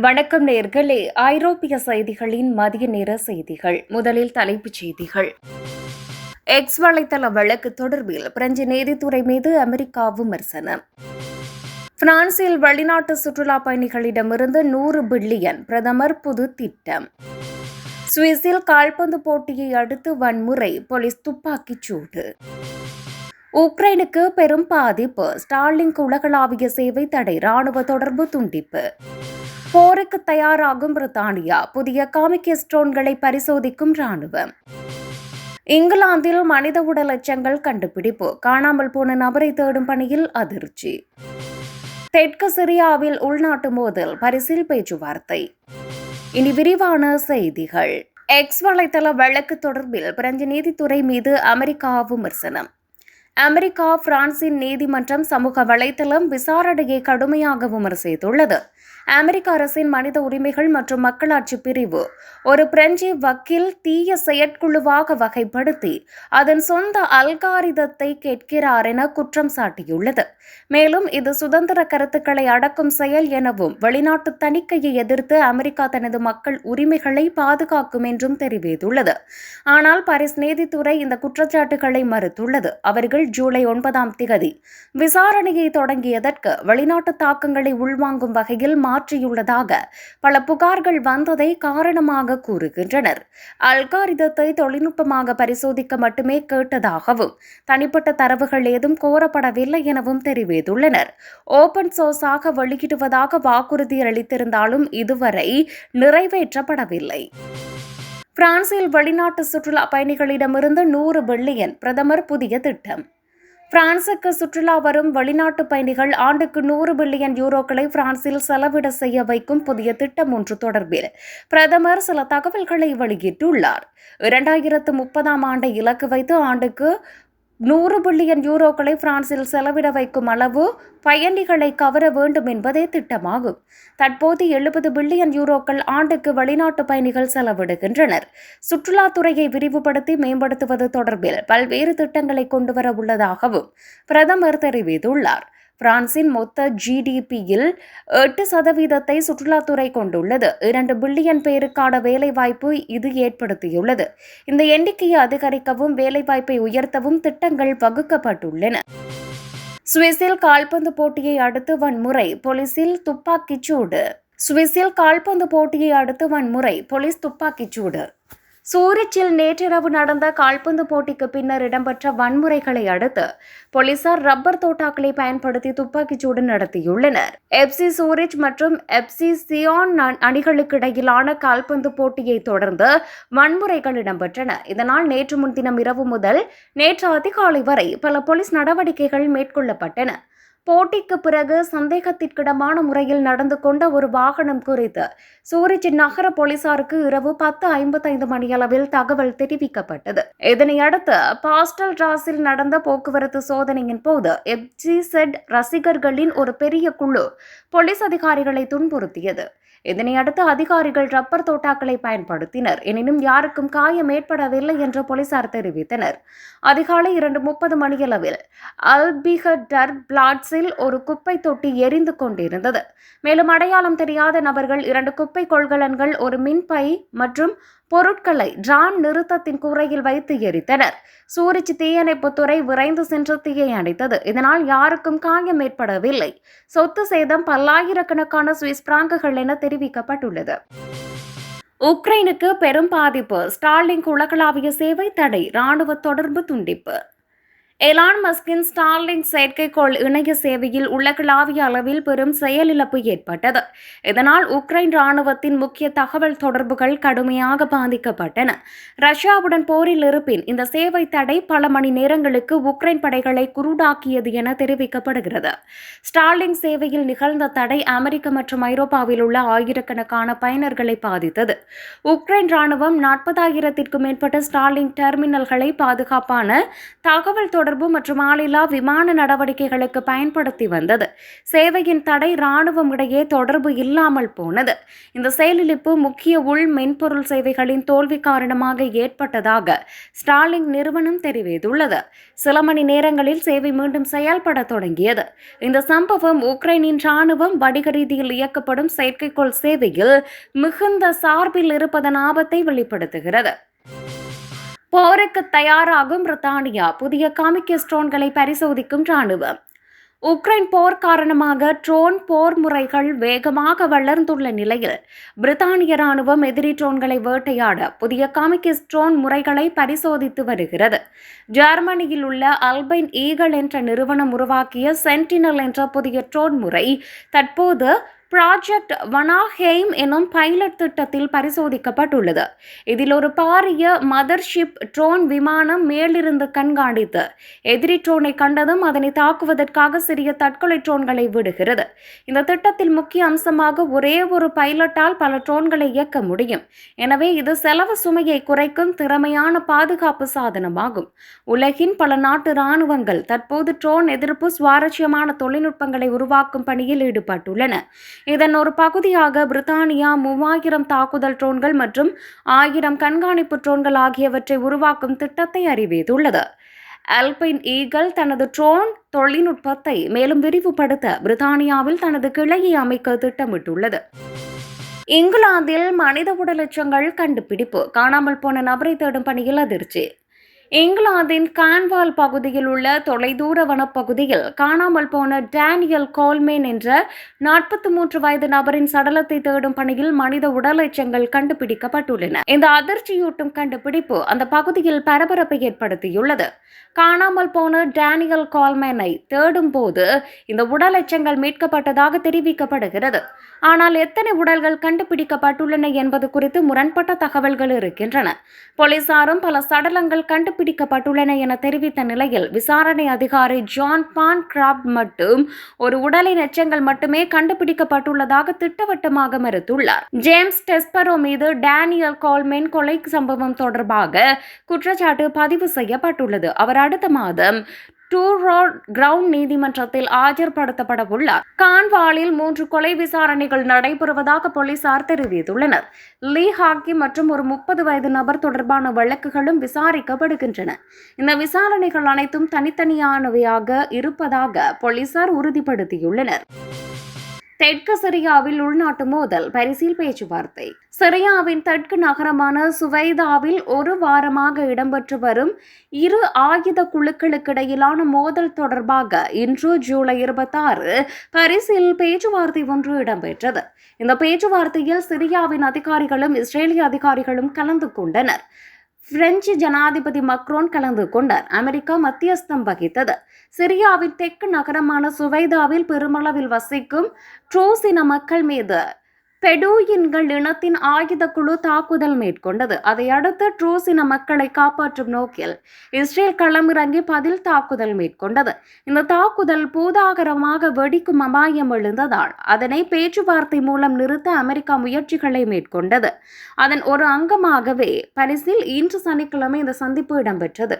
வணக்கம் நேர்களே. ஐரோப்பிய செய்திகளின் மதிய நேர செய்திகள். முதலில் தலைப்புச் செய்திகள். எக்ஸ் வலைத்தள வழக்கு தொடர்பில் பிரெஞ்சு நீதித்துறை மீது அமெரிக்கா விமர்சனம். பிரான்சில் வெளிநாட்டு சுற்றுலா பயணிகளிடமிருந்து நூறு பில்லியன் பிரதமர் புது திட்டம். சுவிஸில் கால்பந்து போட்டியை அடுத்து வன்முறை போலீஸ் துப்பாக்கிச் சூடு. உக்ரைனுக்கு பெரும் பாதிப்பு ஸ்டாலின் உலகளாவிய சேவை தடை ராணுவ தொடர்பு துண்டிப்பு. போருக்கு தயாராகும் பிரித்தானியா. புதிய காமிக் எஸ்ட்ரோன்களை பரிசோதிக்கும் ராணுவம் இங்கிலாந்தில் மனித உடல் எச்சங்கள் கண்டுபிடிப்பு. காணாமல் போன நபரை தேடும் பணியில் அதிர்ச்சி. தெற்கு சிரியாவில் உள்நாட்டு மோதல் பரிசில் பேச்சுவார்த்தை. இனி விரிவான செய்திகள். எக்ஸ் வலைத்தள வழக்கு தொடர்பில் பிரெஞ்சு நீதித்துறை மீது அமெரிக்கா விமர்சனம். அமெரிக்கா பிரான்சின் நீதிமன்றம் சமூக வலைத்தளம் விசாரணையை கடுமையாக விமர்சித்துள்ளது. அமெரிக்க அரசின் மனித உரிமைகள் மற்றும் மக்களாட்சி பிரிவு ஒரு பிரெஞ்சு வக்கீல் தீய செயற்குழுவாக வகைப்படுத்தி அதன் சொந்த அல்காரிதத்தை கேட்கிறார் என குற்றம் சாட்டியுள்ளது. மேலும் இது சுதந்திர கருத்துக்களை அடக்கும் செயல் எனவும் வெளிநாட்டு தணிக்கையை எதிர்த்து அமெரிக்கா தனது மக்கள் உரிமைகளை பாதுகாக்கும் என்றும் தெரிவித்துள்ளது. ஆனால் பாரிஸ் நீதித்துறை இந்த குற்றச்சாட்டுகளை மறுத்துள்ளது. அவர்கள் ஜூலை ஒன்பதாம் திகதி. விசாரணையை தொடங்கியதற்கு வெளிநாட்டு தாக்கங்களை உள்வாங்கும் வகையில் மாற்றியுள்ளதாக பல புகார்கள் வந்ததை காரணமாக கூறுகின்றனர். அல்காரிதத்தை தொழில்நுட்பமாக பரிசோதிக்க மட்டுமே கேட்டதாகவும் தனிப்பட்ட தரவுகள் ஏதும் கோரப்படவில்லை எனவும் தெரிவித்துள்ளனர். ஓபன் சோர்ஸாக வெளியிடுவதாக வாக்குறுதி அளித்திருந்தாலும் இதுவரை நிறைவேற்றப்படவில்லை. பிரான்சில் வெளிநாட்டு சுற்றுலா பயணிகளிடமிருந்து நூறு பில்லியன் பிரதமர் புதிய திட்டம். பிரான்சுக்கு சுற்றுலா வரும் வெளிநாட்டு பயணிகள் ஆண்டுக்கு நூறு பில்லியன் யூரோக்களை பிரான்சில் செலவிட செய்ய வைக்கும் புதிய திட்டம் ஒன்று தொடர்பில் பிரதமர் சில தகவல்களை வெளியிட்டுள்ளார். இரண்டாயிரத்து முப்பதாம் ஆண்டை இலக்கு வைத்து ஆண்டுக்கு நூறு பில்லியன் யூரோக்களை பிரான்சில் செலவிட வைக்கும் அளவு பயணிகளை கவர வேண்டும் என்பதே திட்டமாகும். தற்போது எழுபது பில்லியன் யூரோக்கள் ஆண்டுக்கு வெளிநாட்டு பயணிகள் செலவிடுகின்றனர். சுற்றுலாத்துறையை விரிவுபடுத்தி மேம்படுத்துவது தொடர்பில் பல்வேறு திட்டங்களை கொண்டுவர உள்ளதாகவும் பிரதமர் தெரிவித்துள்ளார். பிரான்சின் மொத்த ஜிடிபியில் எட்டு சதவீதத்தை சுற்றுலாத்துறை கொண்டுள்ளது. இரண்டு பில்லியன் பேருக்கான வேலைவாய்ப்பு இது ஏற்படுத்தியுள்ளது. இந்த எண்ணிக்கையை அதிகரிக்கவும் வேலைவாய்ப்பை உயர்த்தவும் திட்டங்கள் வகுக்கப்பட்டுள்ளன. சுவிஸில் கால்பந்து போட்டியை அடுத்து வன்முறை போலீசில் துப்பாக்கிச்சூடு சுவிஸில் கால்பந்து போட்டியை அடுத்து வன்முறை போலீஸ் துப்பாக்கிச் சூடு. சூரிச்சில் நேற்றிரவு நடந்த கால்பந்து போட்டிக்கு பின்னர் இடம்பெற்ற வன்முறைகளை அடுத்து போலீசார் ரப்பர் தோட்டாக்களை பயன்படுத்தி துப்பாக்கிச்சூடு நடத்தியுள்ளனர். எப்சி சூரிச் மற்றும் எப்சி சியான் அணிகளுக்கு இடையிலான கால்பந்து போட்டியை தொடர்ந்து வன்முறைகள் இடம்பெற்றன. இதனால் நேற்று முன்தினம் இரவு முதல் நேற்று அதிகாலை வரை பல போலீஸ் நடவடிக்கைகள் மேற்கொள்ளப்பட்டன. போட்டிக்கு பிறகு சந்தேகத்திற்கிடமான முறையில் நடந்து கொண்ட ஒரு வாகனம் குறித்து சூரிச் நகர போலீசாருக்கு இரவு பத்து ஐம்பத்தைந்து மணியளவில் தகவல் தெரிவிக்கப்பட்டது. இதனையடுத்து பாஸ்டல் ராஸில் நடந்த போக்குவரத்து சோதனையின் போது எப்ஜி செட் ரசிகர்களின் ஒரு பெரிய குழு போலீஸ் அதிகாரிகளை துன்புறுத்தியது. இதனையடுத்து அதிகாரிகள் ரப்பர் தோட்டாக்களை பயன்படுத்தினர். எனினும் யாருக்கும் காயம் ஏற்படவில்லை என்று போலீசார் தெரிவித்தனர். அதிகாலை இரண்டு முப்பது மணியளவில் அல்பிகடர் பிளாட்ஸில் ஒரு குப்பை தொட்டி எரிந்து கொண்டிருந்தது. மேலும் அடையாளம் தெரியாத நபர்கள் இரண்டு குப்பை கொள்கலன்கள் ஒரு மின்பை மற்றும் பொருட்களை டிரான் நிறுத்தத்தின் கூரையில் வைத்து எரித்தனர். சூரிச் தீயணைப்புத்துறை விரைந்து சென்று தீயை அணைத்தது. இதனால் யாருக்கும் காயம் ஏற்படவில்லை. சொத்து சேதம் பல்லாயிரக்கணக்கான சுவிஸ் பிராங்குகள் என தெரிவிக்கப்பட்டுள்ளது. உக்ரைனுக்கு பெரும் பாதிப்பு. ஸ்டார்லிங்க் உலகளாவிய சேவை தடை. ராணுவ தொடர்பு துண்டிப்பு. எலான் மஸ்கின் ஸ்டார்லிங் செயற்கைக்கோள் இணைய சேவையில் உலகளாவிய அளவில் பெரும் செயலிழப்பு ஏற்பட்டது. இதனால் உக்ரைன் ராணுவத்தின் முக்கிய தகவல் தொடர்புகள் கடுமையாக பாதிக்கப்பட்டன. ரஷ்யாவுடன் போரில் இருப்பின் இந்த சேவை தடை பல மணி நேரங்களுக்கு உக்ரைன் படைகளை குருடாக்கியது என தெரிவிக்கப்படுகிறது. ஸ்டார்லிங் சேவையில் நிகழ்ந்த தடை அமெரிக்க மற்றும் ஐரோப்பாவில் உள்ள ஆயிரக்கணக்கான பயனர்களை பாதித்தது. உக்ரைன் ராணுவம் நாற்பதாயிரத்திற்கும் மேற்பட்ட ஸ்டார்லிங் டெர்மினல்களை பாதுகாப்பான தகவல் தொடர்பு தொடர்பு மற்றும் ஆளில்லா விமான நடவடிக்கைகளுக்கு பயன்படுத்தி வந்தது. சேவையின் தடை ராணுவம் இடையே தொடர்பு இல்லாமல் போனது. இந்த செயலிழப்பு முக்கிய உள் மென்பொருள் சேவைகளின் தோல்வி காரணமாக ஏற்பட்டதாக ஸ்டாலின் நிறுவனம் தெரிவித்துள்ளது. சில மணி நேரங்களில் சேவை மீண்டும் செயல்பட தொடங்கியது. இந்த சம்பவம் உக்ரைனின் ராணுவம் வணிக ரீதியில் இயக்கப்படும் செயற்கைக்கோள் சேவையில் மிகுந்த சார்பில் இருப்பதன் ஆபத்தை வெளிப்படுத்துகிறது. போருக்கு தயாராகும் பிரித்தானியா. புதிய காமிக்க ட்ரோன்களை பரிசோதிக்கும் ராணுவம் உக்ரைன் போர் காரணமாக ட்ரோன் போர் முறைகள் வேகமாக வளர்ந்துள்ள நிலையில் பிரித்தானிய ராணுவம் எதிரி ட்ரோன்களை வேட்டையாட புதிய காமிக்கிஸ் ட்ரோன் முறைகளை பரிசோதித்து வருகிறது. ஜெர்மனியில் உள்ள அல்பைன் ஈகல் என்ற நிறுவனம் உருவாக்கிய சென்டினல் என்ற புதிய ட்ரோன் முறை தற்போது ப்ராஜெக்ட் வனாஹெய்ம் எனும் பைலட் திட்டத்தில் பரிசோதிக்கப்பட்டுள்ளது. இதில் ஒரு பாரிய மதர்ஷிப் ட்ரோன் விமானம் மேலிருந்து கண்காணித்து எதிரி ட்ரோனை கண்டதும் அதனை தாக்குவதற்காக சிறிய தற்கொலை ட்ரோன்களை விடுகிறது. இந்த திட்டத்தில் முக்கிய அம்சமாக ஒரே ஒரு பைலட்டால் பல ட்ரோன்களை இயக்க முடியும். எனவே இது செலவு சுமையை குறைக்கும் திறமையான பாதுகாப்பு சாதனமாகும். உலகின் பல நாட்டு இராணுவங்கள் தற்போது ட்ரோன் எதிர்ப்பு சுவாரஸ்யமான தொழில்நுட்பங்களை உருவாக்கும் பணியில் ஈடுபட்டுள்ளன. இதன் ஒரு பகுதியாக பிரித்தானியா மூவாயிரம் தாக்குதல் ட்ரோன்கள் மற்றும் ஆயிரம் கண்காணிப்பு ட்ரோன்கள் ஆகியவற்றை உருவாக்கும் திட்டத்தை அறிவித்துள்ளது. அல்பைன் ஈகல் தனது ட்ரோன் தொழில்நுட்பத்தை மேலும் விரிவுபடுத்த பிரித்தானியாவில் தனது கிளையை அமைக்க திட்டமிட்டுள்ளது. இங்கிலாந்தில் மனித உடலச்சங்கள் கண்டுபிடிப்பு. காணாமல் போன நபரை தேடும் பணியில் அதிர்ச்சி. இங்கிலாந்தின் கான்வால் பகுதியில் உள்ள தொலைதூர வனப்பகுதியில் காணாமல் போன டேனியல் கோல்மேன் என்ற நாற்பத்தி மூன்று வயது நபரின் சடலத்தை தேடும் பணியில் மனித உடல் எச்சங்கள் கண்டுபிடிக்கப்பட்டுள்ளன. இந்த அதிர்ச்சியூட்டும் கண்டுபிடிப்பு அந்த பகுதியில் பரபரப்பை ஏற்படுத்தியுள்ளது. காணாமல் போன டேனியல் கால்மேனை தேடும் போது இந்த உடல் எச்சங்கள் மீட்கப்பட்டதாக தெரிவிக்கப்படுகிறது. ஆனால் எத்தனை உடல்கள் கண்டுபிடிக்கப்பட்டுள்ளன என்பது குறித்து முரண்பட்ட தகவல்கள் இருக்கின்றன. போலீசாரும் பல சடலங்கள் கண்டு கண்டுபிடிக்கப்பட்டுள்ளன என தெரிவித்த நிலையில் விசாரணை அதிகாரி ஜான் பான் கிராப் மட்டும் ஒரு உடலின் எச்சங்கள் மட்டுமே கண்டுபிடிக்கப்பட்டுள்ளதாக திட்டவட்டமாக மறுத்துள்ளார். ஜேம்ஸ் டெஸ்பரோ மீது டேனியல் கால்மென் கொலை சம்பவம் தொடர்பாக குற்றச்சாட்டு பதிவு செய்யப்பட்டுள்ளது. அவர் அடுத்த மாதம் டூ ரோட் கிரவுண்ட் நீதிமன்றத்தில் ஆஜர்படுத்தப்பட உள்ளார் கான்வாலில் மூன்று கொலை விசாரணைகள் நடைபெறுவதாக போலீசார் தெரிவித்துள்ளனர். லீ ஹாக்கி மற்றும் ஒரு முப்பது வயது நபர் தொடர்பான வழக்குகளும் விசாரிக்கப்படுகின்றன. இந்த விசாரணைகள் அனைத்தும் தனித்தனியானவையாக இருப்பதாக போலீசார் உறுதிப்படுத்தியுள்ளனர். தெற்கு சிரியாவில் உள்நாட்டு மோதல் பரிசில் பேச்சுவார்த்தை. சிரியாவின் தெற்கு நகரமான சுவைதாவில் ஒரு வாரமாக இடம்பெற்று வரும் இரு ஆயுத குழுக்களுக்கிடையிலான மோதல் தொடர்பாக இன்று ஜூலை இருபத்தாறு பரிசில் பேச்சுவார்த்தை ஒன்று இடம்பெற்றது. இந்த பேச்சுவார்த்தையில் சிரியாவின் அதிகாரிகளும் இஸ்ரேலிய அதிகாரிகளும் கலந்து கொண்டனர். பிரெஞ்சு ஜனாதிபதி மக்ரோன் கலந்து கொண்டார். அமெரிக்கா மத்தியஸ்தம் வகித்தது. சிரியாவின் தெற்கு நகரமான சுவைதாவில் பெருமளவில் வசிக்கும் ட்ரோஸ் இன மக்கள் மீது பெடூயின்கள் இனத்தின் ஆயுத குழு தாக்குதல் மேற்கொண்டது. அதையடுத்து ட்ரூஸ் இன மக்களை காப்பாற்றும் நோக்கில் இஸ்ரேல் களமிறங்கி பதில் தாக்குதல் மேற்கொண்டது. இந்த தாக்குதல் பூதாகரமாக வெடிக்கும் அபாயம் எழுந்ததால் அதனை பேச்சுவார்த்தை மூலம் நிறுத்த அமெரிக்கா முயற்சிகளை மேற்கொண்டது. அதன் ஒரு அங்கமாகவே பரிசில் இன்று சனிக்கிழமை இந்த சந்திப்பு இடம்பெற்றது.